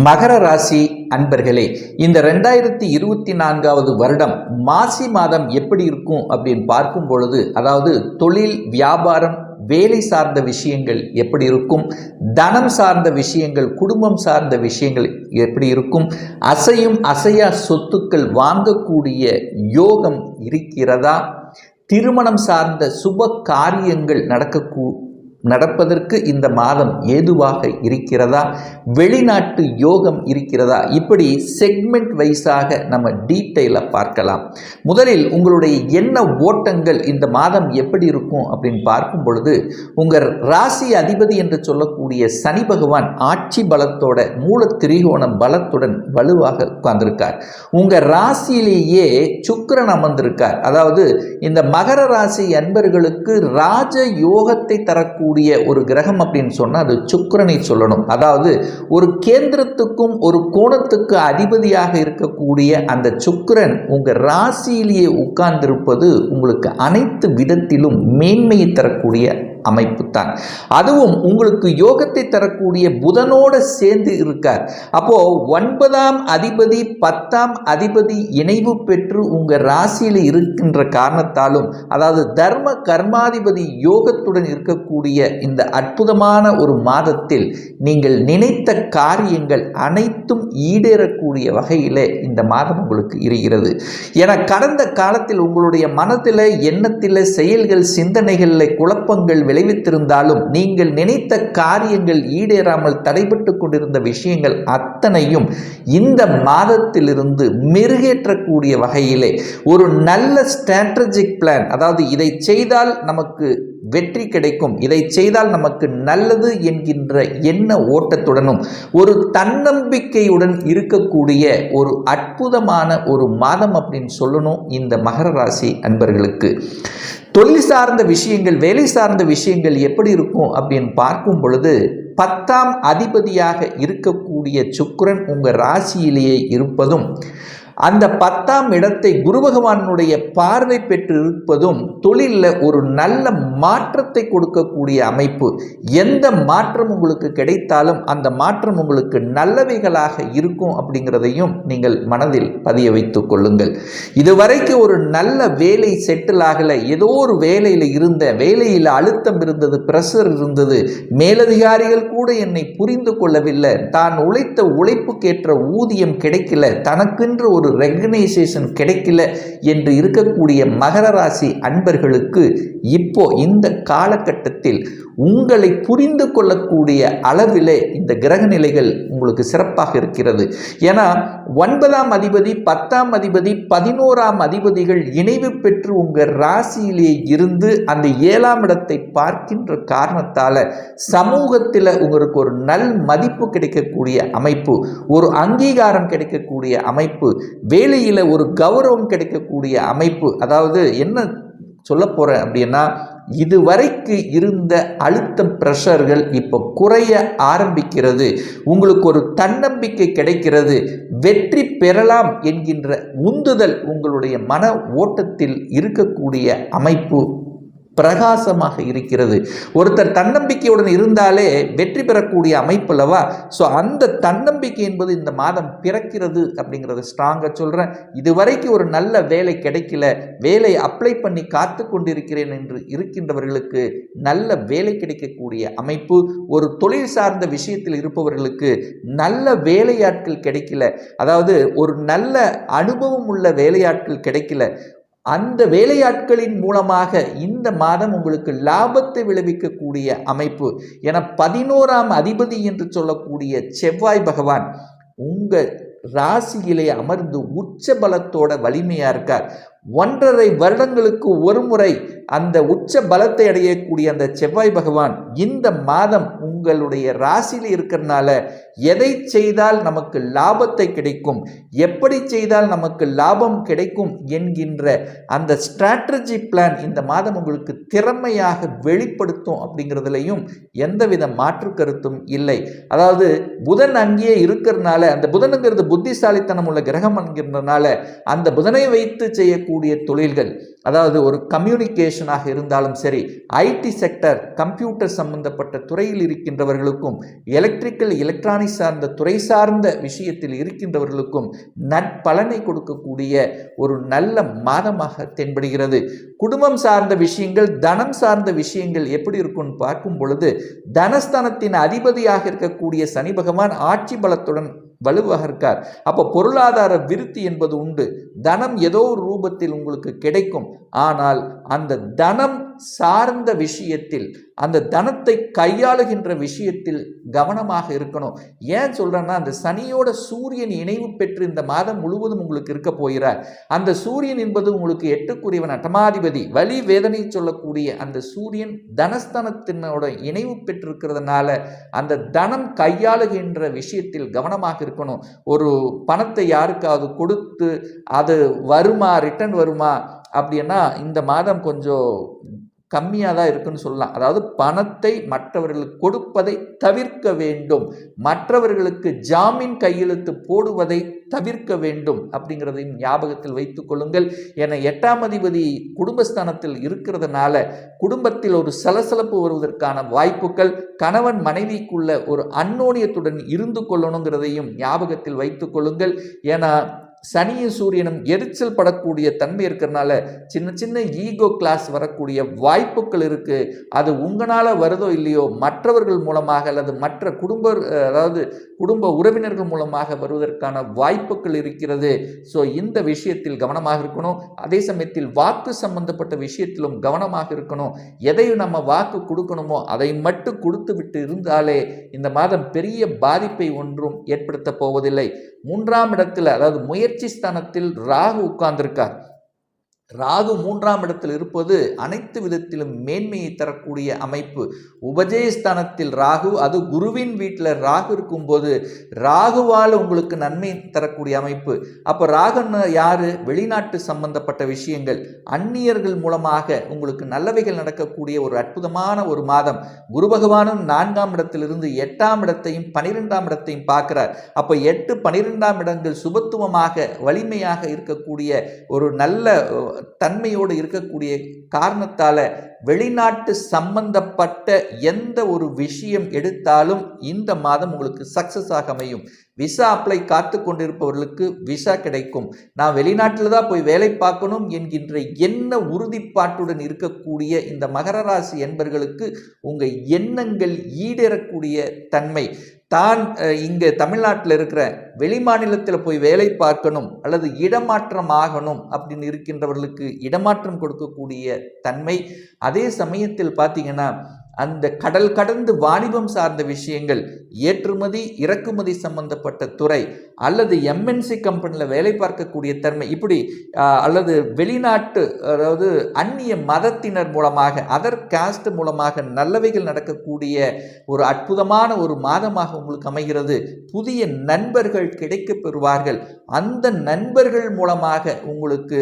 மகர ராசி அன்பர்களே இந்த ரெண்டாயிரத்தி இருபத்தி நான்காவது வருடம் மாசி மாதம் எப்படி இருக்கும் அப்படின்னு பார்க்கும் பொழுது அதாவது தொழில் வியாபாரம் வேலை சார்ந்த விஷயங்கள் எப்படி இருக்கும் தனம் சார்ந்த விஷயங்கள் குடும்பம் சார்ந்த விஷயங்கள் எப்படி இருக்கும் அசையும் அசையா சொத்துக்கள் வாங்கக்கூடிய யோகம் இருக்கிறதா திருமணம் சார்ந்த சுப காரியங்கள் நடக்கக்கூ நடப்பதற்கு இந்த மாதம் ஏதுவாக இருக்கிறதா? வெளிநாட்டு யோகம் இருக்கிறதா? இப்படி செக்மெண்ட் வைஸாக நம்ம டீட்டெயிலாக பார்க்கலாம். முதலில் உங்களுடைய என்ன ஓட்டங்கள் இந்த மாதம் எப்படி இருக்கும் அப்படின்னு பார்க்கும் பொழுது உங்கள் ராசி அதிபதி என்று சொல்லக்கூடிய சனி பகவான் ஆட்சி பலத்தோட மூல திரிகோணம் பலத்துடன் வலுவாக உட்கார்ந்திருக்கார். உங்கள் ராசியிலேயே சுக்கரன் அமர்ந்திருக்கார். அதாவது இந்த மகர ராசி அன்பர்களுக்கு ராஜ யோகத்தை தரக்கூடிய ஒரு கிரகம் அப்படின்னு சொன்னால் அது சுக்கிரனை சொல்லணும். அதாவது ஒரு கேந்திரத்துக்கும் ஒரு கோணத்துக்கு அதிபதியாக இருக்கக்கூடிய அந்த சுக்கரன் உங்கள் ராசியிலேயே உட்கார்ந்திருப்பது உங்களுக்கு அனைத்து விதத்திலும் மேன்மையை தரக்கூடிய அமைப்பு தான் அதுவும் உங்களுக்கு யோகத்தை தரக்கூடிய புதனோடு சேர்ந்து இருக்கார். அப்போ ஒன்பதாம் அதிபதி பத்தாம் அதிபதி இணைவு பெற்று உங்க ராசியில் இருக்கின்ற காரணத்தாலும் அதாவது தர்ம கர்மாதிபதி யோகத்துடன் இருக்கக்கூடிய இந்த அற்புதமான ஒரு மாதத்தில் நீங்கள் நினைத்த காரியங்கள் அனைத்தும் ஈடேறக்கூடிய வகையிலே இந்த மாதம் உங்களுக்கு இருக்கிறது. என கடந்த காலத்தில் உங்களுடைய மனத்தில் எண்ணத்தில் செயல்கள் சிந்தனைகளில் குழப்பங்கள் விளைவித்திருந்தாலும் நீங்கள் நினைத்த காரியங்கள் ஈடேறாமல் தடைபட்டு கொண்டிருந்த விஷயங்கள் அத்தனையும் இந்த மாதத்திலிருந்து மெருகேற்றக்கூடிய வகையிலே ஒரு நல்ல ஸ்ட்ராட்டஜிக் பிளான் அதாவது இதை செய்தால் நமக்கு வெற்றி கிடைக்கும். இதை செய்தால் நமக்கு நல்லது என்கின்ற எண்ண ஓட்டத்துடனும் ஒரு தன்னம்பிக்கையுடன் இருக்கக்கூடிய ஒரு அற்புதமான ஒரு மாதம் அப்படின்னு சொல்லணும் இந்த மகர ராசி அன்பர்களுக்கு. தொழில் சார்ந்த விஷயங்கள் வேலை சார்ந்த விஷயங்கள் எப்படி இருக்கும் அப்படின்னு பார்க்கும் பொழுது பத்தாம் அதிபதியாக இருக்கக்கூடிய சுக்கரன் உங்கள் ராசியிலேயே இருப்பதும் அந்த பத்தாம் இடத்தை குரு பகவானுடைய பார்வை பெற்று இருப்பதும் தொழிலில் ஒரு நல்ல மாற்றத்தை கொடுக்கக்கூடிய அமைப்பு. எந்த மாற்றம் உங்களுக்கு கிடைத்தாலும் அந்த மாற்றம் உங்களுக்கு நல்லவைகளாக இருக்கும் அப்படிங்கிறதையும் நீங்கள் மனதில் பதிய வைத்துக் கொள்ளுங்கள். இதுவரைக்கும் ஒரு நல்ல வேலை செட்டில் ஆகலை. ஏதோ ஒரு வேலையில் இருந்த வேலையில் அழுத்தம் இருந்தது பிரஷர் இருந்தது மேலதிகாரிகள் கூட என்னை புரிந்து கொள்ளவில்லை. தான் உழைத்த உழைப்புக்கேற்ற ஊதியம் கிடைக்கல. தனக்கென்று ஒரு ரெகனைசேஷன் கிடைக்கல என்று இருக்கக்கூடிய மகர ராசி அன்பர்களுக்கு இப்போ இந்த காலகட்டத்தில் உங்களை புரிந்து கொள்ளக்கூடிய அளவிலே இந்த கிரக நிலைகள் உங்களுக்கு சிறப்பாக இருக்கிறது. ஏன்னா ஒன்பதாம் அதிபதி பத்தாம் அதிபதி பதினோராம் அதிபதிகள் இணைவு பெற்று உங்கள் ராசியிலே இருந்து அந்த ஏழாம் இடத்தை பார்க்கின்ற காரணத்தால் சமூகத்தில் உங்களுக்கு ஒரு நல் மதிப்பு கிடைக்கக்கூடிய அமைப்பு ஒரு அங்கீகாரம் கிடைக்கக்கூடிய அமைப்பு வேலையில் ஒரு கௌரவம் கிடைக்கக்கூடிய அமைப்பு. அதாவது என்ன சொல்ல போகிறேன் அப்படின்னா இதுவரைக்கு இருந்த அழுத்தம் ப்ரெஷர்கள் இப்போ குறைய ஆரம்பிக்கிறது. உங்களுக்கு ஒரு தன்னம்பிக்கை கிடைக்கிறது. வெற்றி பெறலாம் என்கின்ற உந்துதல் உங்களுடைய மன ஓட்டத்தில் இருக்கக்கூடிய அமைப்பு பிரகாசமாக இருக்கிறது. ஒருத்தர் தன்னம்பிக்கையுடன் இருந்தாலே வெற்றி பெறக்கூடிய அமைப்புலவா ஸோ அந்த தன்னம்பிக்கை என்பது இந்த மாதம் பிறக்கிறது அப்படிங்கிறத ஸ்ட்ராங்காக சொல்கிறேன் இதுவரைக்கும் ஒரு நல்ல வேலை கிடைக்கல. வேலை அப்ளை பண்ணி காத்து கொண்டிருக்கிறேன் என்று இருக்கின்றவர்களுக்கு நல்ல வேலை கிடைக்கக்கூடிய அமைப்பு. ஒரு தொழில் சார்ந்த விஷயத்தில் இருப்பவர்களுக்கு நல்ல வேலையாட்கள் கிடைக்கல. அதாவது ஒரு நல்ல அனுபவம் உள்ள வேலையாட்கள் கிடைக்கல. அந்த வேலையாட்களின் மூலமாக இந்த மாதம் உங்களுக்கு லாபத்தை விளைவிக்கக்கூடிய அமைப்பு. என பதினோராம் அதிபதி என்று சொல்லக்கூடிய செவ்வாய் பகவான் உங்கள் ராசியிலே அமர்ந்து உச்ச பலத்தோட வலிமையாக இருக்கார். ஒன்றரை வருடங்களுக்கு ஒரு முறை அந்த உச்ச பலத்தை அடையக்கூடிய அந்த செவ்வாய் பகவான் இந்த மாதம் உங்களுடைய ராசியில் இருக்கிறனால எதை செய்தால் நமக்கு லாபத்தை கிடைக்கும் எப்படி செய்தால் நமக்கு லாபம் கிடைக்கும் என்கின்ற அந்த ஸ்ட்ராட்டஜி பிளான் இந்த மாதம் உங்களுக்கு திறமையாக வெளிப்படுத்தும் அப்படிங்கிறதுலையும் எந்தவித மாற்று கருத்தும் இல்லை. அதாவது புதன் அங்கேயே இருக்கிறனால அந்த புதனுங்கிறது புத்திசாலித்தனம் உள்ள கிரகம் என்கிறதுனால அந்த புதனை வைத்து செய்யக்கூடிய செய்யக்கூடிய தொழில்கள் அதாவது ஒரு கம்யூனிகேஷனாக இருந்தாலும் சரி ஐடி செக்டர் கம்ப்யூட்டர் சம்பந்தப்பட்ட துறையில் இருக்கின்றவர்களுக்கும் எலக்ட்ரிக்கல் எலக்ட்ரானிக் சார்ந்த துறை சார்ந்த விஷயத்தில் இருக்கின்றவர்களுக்கும் நற்பலனை கொடுக்கக்கூடிய ஒரு நல்ல மாதமாக தென்படுகிறது. குடும்பம் சார்ந்த விஷயங்கள் தனம் சார்ந்த விஷயங்கள் எப்படி இருக்கும்னு பார்க்கும் பொழுது தனஸ்தானத்தின் அதிபதியாக இருக்கக்கூடிய சனி பகவான் ஆட்சி பலத்துடன் வலுவாக இருக்கார். அப்போ பொருளாதார விருத்தி என்பது உண்டு. தனம் ஏதோ ஒரு ரூபத்தில் உங்களுக்கு கிடைக்கும். ஆனால் அந்த தனம் சார்ந்த விஷயத்தில் அந்த தனத்தை கையாளுகின்ற விஷயத்தில் கவனமாக இருக்கணும். ஏன் சொல்றேன்னா அந்த சனியோட சூரியன் இணைவு பெற்று இந்த மாதம் முழுவதும் உங்களுக்கு இருக்க போகிறார். அந்த சூரியன் என்பது உங்களுக்கு எட்டுக்குரியவன் அட்டமாதிபதி வலி வேதனை சொல்லக்கூடிய அந்த சூரியன் தனஸ்தனத்தினோட இணைவு பெற்றிருக்கிறதுனால அந்த தனம் கையாளுகின்ற விஷயத்தில் கவனமாக இருக்கணும். ஒரு பணத்தை யாருக்காவது கொடுத்து அது வருமா ரிட்டர்ன் வருமா அப்படின்னா இந்த மாதம் கொஞ்சம் கம்மியாக தான் இருக்குன்னு சொல்லலாம். அதாவது பணத்தை மற்றவர்களுக்கு கொடுப்பதை தவிர்க்க வேண்டும். மற்றவர்களுக்கு ஜாமீன் கையெழுத்து போடுவதை தவிர்க்க வேண்டும் அப்படிங்கிறதையும் ஞாபகத்தில் வைத்துக் கொள்ளுங்கள். என எட்டாம் அதிபதி குடும்பஸ்தானத்தில் இருக்கிறதுனால குடும்பத்தில் ஒரு சலசலப்பு வருவதற்கான வாய்ப்புகள் கணவன் மனைவிக்குள்ள ஒரு அன்னோனியத்துடன் இருந்து கொள்ளணுங்கிறதையும் ஞாபகத்தில் வைத்துக் கொள்ளுங்கள். ஏன்னா சனியும் சூரியனும் எரிச்சல் படக்கூடிய தன்மை இருக்கிறனால சின்ன சின்ன ஈகோ கிளாஸ் வரக்கூடிய வாய்ப்புகள் இருக்குது அது உங்களால் வருதோ இல்லையோ மற்றவர்கள் மூலமாக அல்லது மற்ற குடும்ப அதாவது குடும்ப உறவினர்கள் மூலமாக வருவதற்கான வாய்ப்புகள் இருக்கிறது. ஸோ இந்த விஷயத்தில் கவனமாக இருக்கணும். அதே சமயத்தில் வாக்கு சம்பந்தப்பட்ட விஷயத்திலும் கவனமாக இருக்கணும். எதை நம்ம வாக்கு கொடுக்கணுமோ அதை மட்டும் கொடுத்து விட்டு இருந்தாலே இந்த மாதம் பெரிய பாதிப்பை ஒன்றும் ஏற்படுத்த போவதில்லை. மூன்றாம் இடத்தில் அதாவது முயற்சி ஸ்தானத்தில் ராகு உட்கார்ந்திருக்கார். ராகு மூன்றாம் இடத்தில் இருப்பது அனைத்து விதத்திலும் மேன்மையை தரக்கூடிய அமைப்பு. உபஜயஸ்தானத்தில் ராகு அது குருவின் வீட்டில் ராகு இருக்கும்போது ராகுவால் உங்களுக்கு நன்மை தரக்கூடிய அமைப்பு. அப்போ ராகுன்னு யாரு? வெளிநாட்டு சம்பந்தப்பட்ட விஷயங்கள். அந்நியர்கள் மூலமாக உங்களுக்கு நல்லவைகள் நடக்கக்கூடிய ஒரு அற்புதமான ஒரு மாதம். குரு பகவானும் நான்காம் இடத்திலிருந்து எட்டாம் இடத்தையும் பனிரெண்டாம் இடத்தையும் பார்க்கிறார். அப்போ எட்டு பனிரெண்டாம் இடங்கள் சுபத்துவமாக வலிமையாக இருக்கக்கூடிய ஒரு நல்ல தன்மையோடு இருக்கக்கூடிய காரணத்தால் வெளிநாட்டு சம்பந்தப்பட்ட எந்த ஒரு விஷயம் எடுத்தாலும் இந்த மாதம் உங்களுக்கு சக்ஸஸ் ஆக அமையும். விசா அப்ளை காத்து கொண்டிருப்பவர்களுக்கு விசா கிடைக்கும். நான் வெளிநாட்டில் தான் போய் வேலை பார்க்கணும் என்கின்ற என்ன உறுதிப்பாட்டுடன் இருக்கக்கூடிய இந்த மகர ராசி என்பர்களுக்கு உங்கள் எண்ணங்கள் ஈடேறக்கூடிய தன்மை. தான் இங்கே தமிழ்நாட்டில் இருக்கிற வெளிமாநிலத்தில் போய் வேலை பார்க்கணும் அல்லது இடமாற்றம் ஆகணும் அப்படின்னு இருக்கின்றவர்களுக்கு இடமாற்றம் கொடுக்கக்கூடிய தன்மை அதே சமயத்தில் பார்த்தீங்கன்னா அந்த கடல் கடந்து வாணிபம் சார்ந்த விஷயங்கள் ஏற்றுமதி இறக்குமதி சம்பந்தப்பட்ட துறை அல்லது எம்என்சி கம்பெனியில் வேலை பார்க்கக்கூடிய தன்மை இப்படி அல்லது வெளிநாட்டு அதாவது அந்நிய மதத்தினர் மூலமாக அதர் காஸ்ட் மூலமாக நல்லவைகள் நடக்கக்கூடிய ஒரு அற்புதமான ஒரு மாதமாக உங்களுக்கு அமைகிறது. புதிய நண்பர்கள் கிடைக்க பெறுவார்கள் அந்த நண்பர்கள் மூலமாக உங்களுக்கு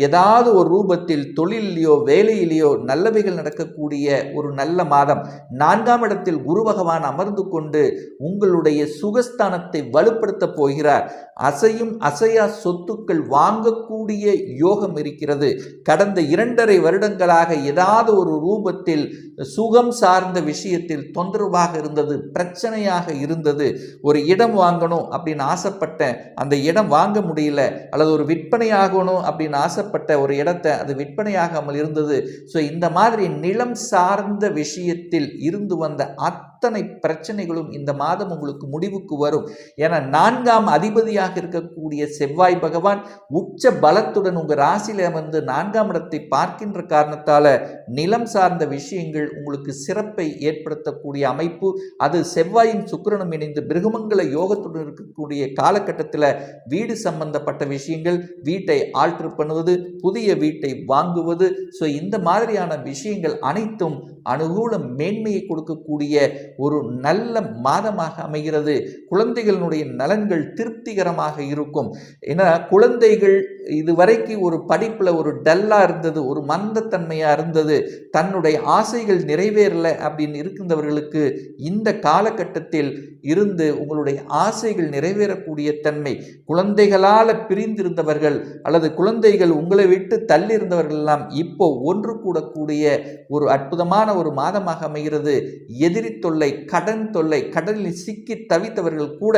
ஏதாவது ஒரு ரூபத்தில் தொழிலையோ வேலையிலேயோ நல்லவைகள் நடக்கக்கூடிய ஒரு நல்ல மாதம் நான்காம் இடத்தில் குரு பகவான் அமர்ந்து கொண்டு உங்களுடைய சுகஸ்தானத்தை வலுப்படுத்த போகிறார். அசையும் அசையா சொத்துக்கள் வாங்கக்கூடிய யோகம் இருக்கிறது. கடந்த இரண்டரை வருடங்களாக ஏதாவது ஒரு ரூபத்தில் சுகம் சார்ந்த விஷயத்தில் தொந்தரவாக இருந்தது பிரச்சனையாக இருந்தது. ஒரு இடம் வாங்கணும் அப்படின்னு ஆசைப்பட்டேன். அந்த இடம் வாங்க முடியல. அல்லது ஒரு விற்பனை ஆகணும் அப்படின்னு ஆசைப்பட்ட ஒரு இடத்தை அது விற்பனையாகாமல் இருந்தது. ஸோ இந்த மாதிரி நிலம் சார்ந்த விஷயம் விஷயத்தில் இருந்து வந்த அத்தனை பிரச்சனைகளும் இந்த மாதம் உங்களுக்கு முடிவுக்கு வரும். என நான்காம் அதிபதியாக இருக்கக்கூடிய செவ்வாய் பகவான் உச்ச பலத்துடன் உங்கள் ராசியில் வந்து நான்காம் இடத்தை பார்க்கின்ற காரணத்தால் நிலம் சார்ந்த விஷயங்கள் உங்களுக்கு சிறப்பை ஏற்படுத்தக்கூடிய அமைப்பு. அது செவ்வாயின் சுக்கரனும் இணைந்து பிருகமங்கல யோகத்துடன் இருக்கக்கூடிய காலகட்டத்தில் வீடு சம்பந்தப்பட்ட விஷயங்கள் வீட்டை ஆல்டர் பண்ணுவது புதிய வீட்டை வாங்குவது. ஸோ இந்த மாதிரியான விஷயங்கள் அனைத்தும் அனுகூல மேன்மையை கொடுக்கக்கூடிய ஒரு நல்ல மாதமாக அமைகிறது. குழந்தைகளினுடைய நலன்கள் திருப்திகரமாக இருக்கும். ஏன்னா குழந்தைகள் இதுவரைக்கு ஒரு படிப்பில் ஒரு டல்லாக இருந்தது ஒரு மந்தத்தன்மையாக இருந்தது. தன்னுடைய ஆசைகள் நிறைவேறல அப்படின்னு இருக்கின்றவர்களுக்கு இந்த காலகட்டத்தில் இருந்து உங்களுடைய ஆசைகள் நிறைவேறக்கூடிய தன்மை குழந்தைகளால் பிரிந்திருந்தவர்கள் அல்லது குழந்தைகள் உங்களை விட்டு தள்ளி இருந்தவர்கள் எல்லாம் இப்போ ஒன்று கூடக்கூடிய ஒரு அற்புதமான ஒரு மாதமாக அமைகிறது. எதிரி தொல்லை கடன் தொல்லை கடனில் சிக்கி தவித்தவர்கள் கூட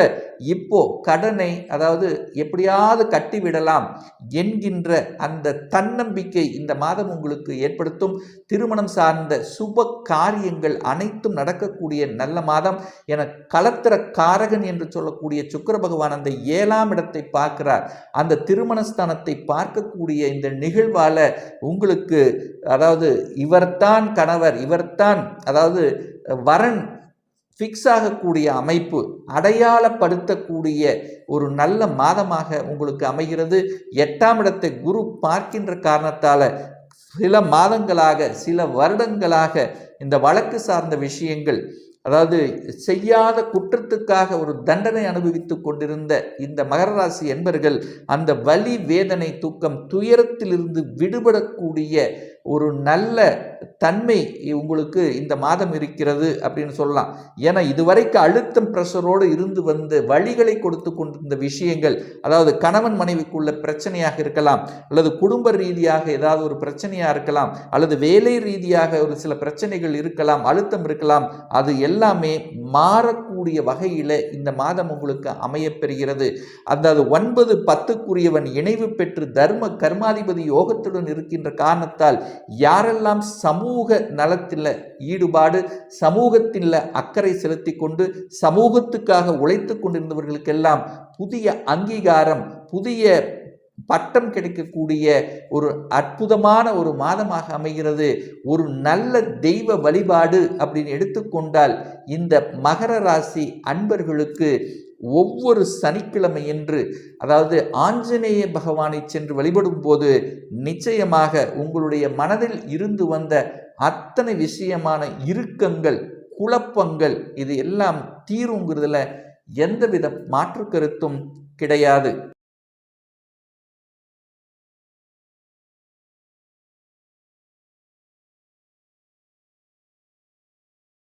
இப்போ கடனை அதாவது எப்படியாவது கட்டிவிடலாம் என்கின்ற அந்த தன்னம்பிக்கை இந்த மாதம் உங்களுக்கு ஏற்படுத்தும். திருமணம் சார்ந்த சுப காரியங்கள் அனைத்தும் நடக்கக்கூடிய நல்ல மாதம். என கலத்திர காரகன் என்று சொல்லக்கூடிய சுக்கர பகவான் அந்த ஏழாம் இடத்தை பார்க்கிறார். அந்த திருமணஸ்தானத்தை பார்க்கக்கூடிய இந்த நிகழ்வால் உங்களுக்கு அதாவது இவர்தான் கணவர் இவர்தான் அதாவது வரன் ஃபிக்ஸ் ஆகக்கூடிய அமைப்பு அடையாளப்படுத்தக்கூடிய ஒரு நல்ல மாதமாக உங்களுக்கு அமைகிறது. எட்டாம் இடத்தை குரு பார்க்கின்ற காரணத்தால் சில மாதங்களாக சில வருடங்களாக இந்த வழக்கு சார்ந்த விஷயங்கள் அதாவது செய்யாத குற்றத்துக்காக ஒரு தண்டனை அனுபவித்து கொண்டிருந்த இந்த மகர ராசி என்பர்கள் அந்த வலி வேதனை தூக்கம் துயரத்திலிருந்து விடுபடக்கூடிய ஒரு நல்ல தன்மை உங்களுக்கு இந்த மாதம் இருக்கிறது அப்படின்னு சொல்லலாம். ஏன்னா இதுவரைக்கும் அழுத்தம் ப்ரெஷரோடு இருந்து வந்து வழிகளை கொடுத்து கொண்டிருந்த விஷயங்கள் அதாவது கணவன் மனைவிக்குள்ள பிரச்சனையாக இருக்கலாம் அல்லது குடும்ப ரீதியாக ஏதாவது ஒரு பிரச்சனையாக இருக்கலாம் அல்லது வேலை ரீதியாக ஒரு சில பிரச்சனைகள் இருக்கலாம் அழுத்தம் இருக்கலாம் அது எல்லாமே மாறக்கூடிய வகையில் இந்த மாதம் உங்களுக்கு அமையப்பெறுகிறது அதாவது ஒன்பது பத்துக்குரியவன் இணைவு பெற்று தர்ம கர்மாதிபதி யோகத்துடன் இருக்கின்ற காரணத்தால் யாரெல்லாம் சமூக நலத்தில் ஈடுபாடு சமூகத்தில் அக்கறை செலுத்தி கொண்டு சமூகத்துக்காக உழைத்து கொண்டிருந்தவர்களுக்கெல்லாம் புதிய அங்கீகாரம் புதிய பட்டம் கிடைக்கக்கூடிய ஒரு அற்புதமான ஒரு மாதமாக அமைகிறது. ஒரு நல்ல தெய்வ வழிபாடு அப்படின்னு எடுத்துக்கொண்டால் இந்த மகர ராசி அன்பர்களுக்கு ஒவ்வொரு சனிக்கிழமை என்று அதாவது ஆஞ்சநேய பகவானை சென்று வழிபடும் போது நிச்சயமாக உங்களுடைய மனதில் இருந்து வந்த அத்தனை விஷயமான இறுக்கங்கள் குழப்பங்கள் இது எல்லாம் தீருங்கிறதுல எந்தவித மாற்று கருத்தும் கிடையாது.